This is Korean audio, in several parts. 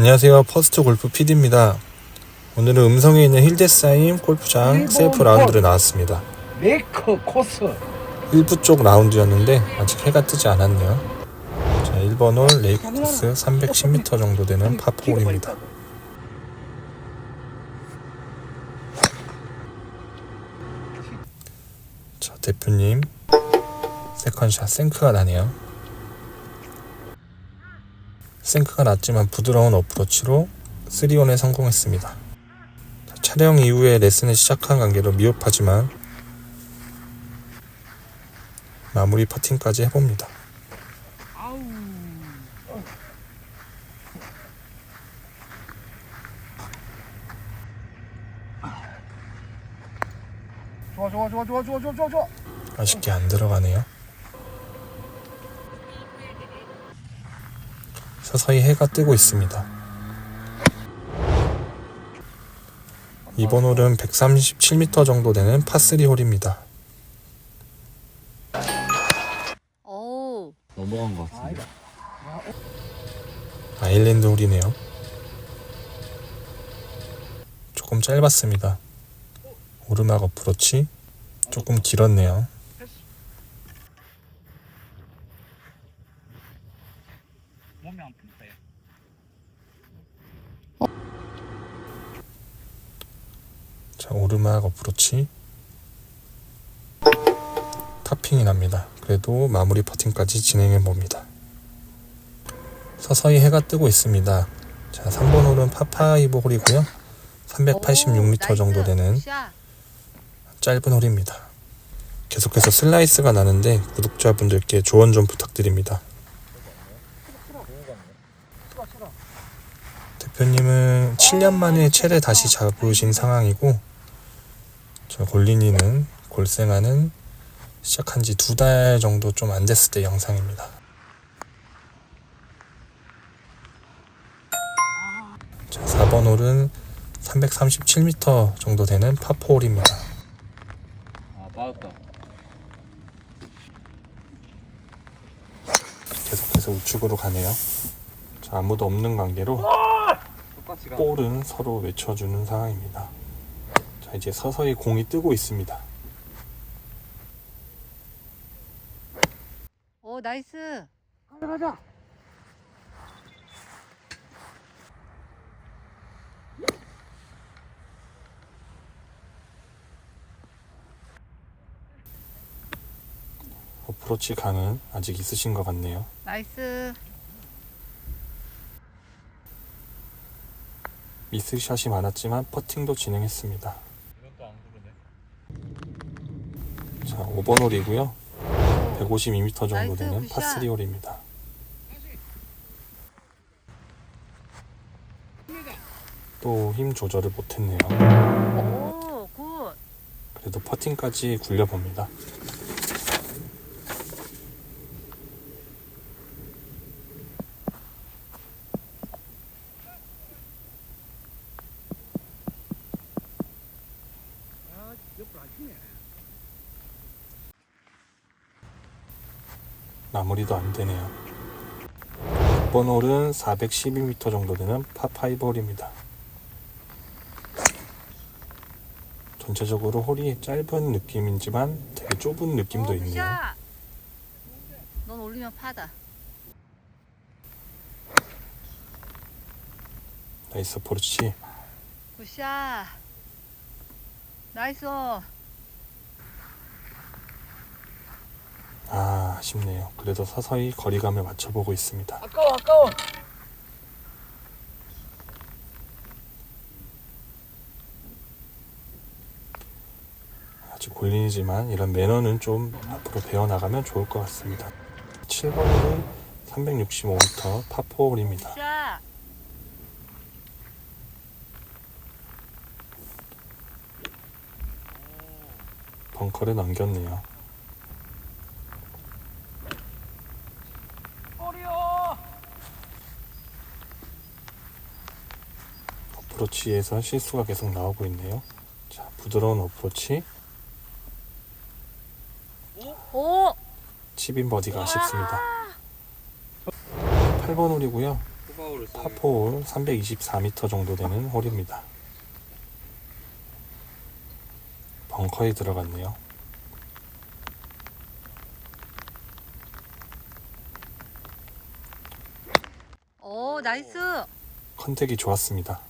안녕하세요. 퍼스트 골프 PD입니다. 오늘은 음성에 있는 힐데사임 골프장 셀프 라운드를 나왔습니다. 메이커 코스 1부 쪽 라운드였는데 아직 해가 뜨지 않았네요. 자, 1번 홀 레이코스 310m 정도 되는 파포홀입니다. 자, 대표님 세컨샷 생크가 나네요. 생크가 낮지만 부드러운 어프로치로 3온에 성공했습니다. 촬영 이후에 레슨을 시작한 관계로 미흡하지만 마무리 퍼팅까지 해봅니다. 좋아 좋아 좋아 좋아 좋아 좋아 좋아 아쉽게 안 들어가네요. 서서히 해가 뜨고 있습니다. 이번 홀은 137m 정도 되는 파3 홀입니다. 오, 넘어간 것 같은데. 아이가 아일랜드 홀이네요. 조금 짧았습니다. 오르막 어프로치 조금 길었네요. 몸이 안 푼다 자, 오르막 어프로치. 타핑이 납니다. 그래도 마무리 퍼팅까지 진행해 봅니다. 서서히 해가 뜨고 있습니다. 자, 3번 홀은 파파이브 홀이고요. 386m 정도 되는 샷. 짧은 홀입니다. 계속해서 슬라이스가 나는데 구독자분들께 조언 좀 부탁드립니다. 대표님은 7년 만에 채를 다시 잡으신 상황이고 저 골린이는 골생하는 시작한 지 두 달 정도 좀 안 됐을 때 영상입니다. 자, 4번 홀은 337m 정도 되는 파포 홀입니다. 아, 빠졌다. 계속해서 우측으로 가네요. 자, 아무도 없는 관계로 가. 볼은 서로 외쳐주는 상황입니다. 자, 이제 서서히 공이 뜨고 있습니다. 오, 나이스. 가자 가자 어프로치 강은 아직 있으신 것 같네요. 나이스. 미스샷이 많았지만 퍼팅도 진행했습니다. 자, 5번 홀이고요. 152m 정도 되는 굿샷. 파3 홀입니다. 또 힘 조절을 못했네요. 오, 굿. 그래도 퍼팅까지 굴려봅니다. 아 옆으로 안 치네 마무리도 안 되네요. 6번 홀은 412m 정도 되는 파5 홀입니다. 전체적으로 홀이 짧은 느낌이지만 되게 좁은 느낌도 오, 있네요. 넌 올리면 파다. 나이스 포르치. 굿샷. 나이스. 아, 아쉽네요. 그래도 서서히 거리감을 맞춰보고 있습니다. 아까워 아까워 아직 골린이지만 이런 매너는 좀 앞으로 배워나가면 좋을 것 같습니다. 7번은 365m 파4 홀입니다. 굿샷. 벙커를 넘겼네요. 어려 어프로치에서 실수가 계속 나오고 있네요. 자, 부드러운 어프로치, 오, 칩인 버디가 아쉽습니다. 8번 홀이고요. 파워를 써. 파포 324m 정도 되는 홀입니다. 벙커에 들어갔네요. 오, 나이스. 컨택이 좋았습니다.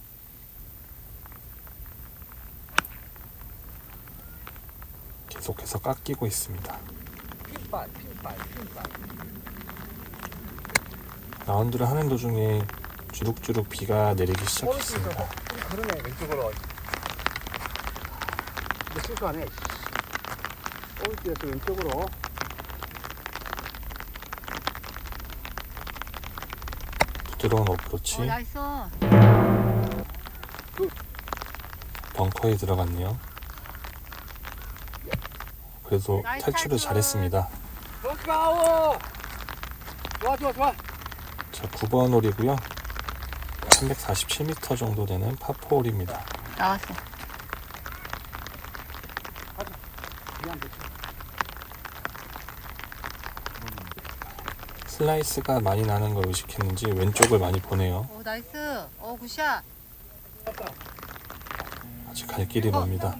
계속해서 깎이고 있습니다. 라운드를 하는 도중에 주룩주룩 비가 내리기 오른쪽에서 시작했습니다. 우리 그러네, 왼쪽으로. 실수하네. 오른쪽에서 왼쪽으로. 부드러운 오, 어프로치 나이스. 벙커에 들어갔네요. 그래도 나이스 탈출을 탈출. 잘했습니다. 좋아, 좋아, 좋아. 자, 9번 홀이고요. 347m 정도 되는 파포 홀입니다. 나왔어. 슬라이스가 많이 나는 걸 의식했는지 왼쪽을 많이 보내요. 오, 나이스. 오, 굿샷. 아직 갈 길이 멉니다.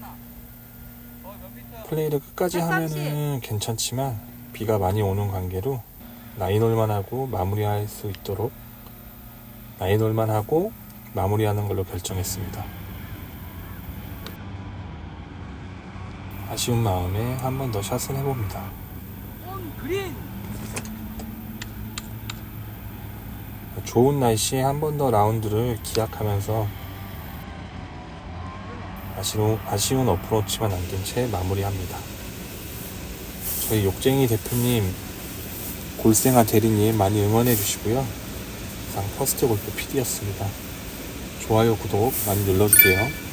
플레이를 끝까지 130. 하면은 괜찮지만 비가 많이 오는 관계로 나인홀만 하고 마무리할 수 있도록 나인홀만 하고 마무리하는 걸로 결정했습니다. 아쉬운 마음에 한 번 더 샷을 해봅니다. 좋은 날씨에 한 번 더 라운드를 기약하면서 아쉬운, 아쉬운 어프로치만 남긴 채 마무리합니다. 저희 욕쟁이 대표님, 골생아 대리님 많이 응원해 주시고요. 이상 퍼스트 골프 PD였습니다. 좋아요, 구독 많이 눌러주세요.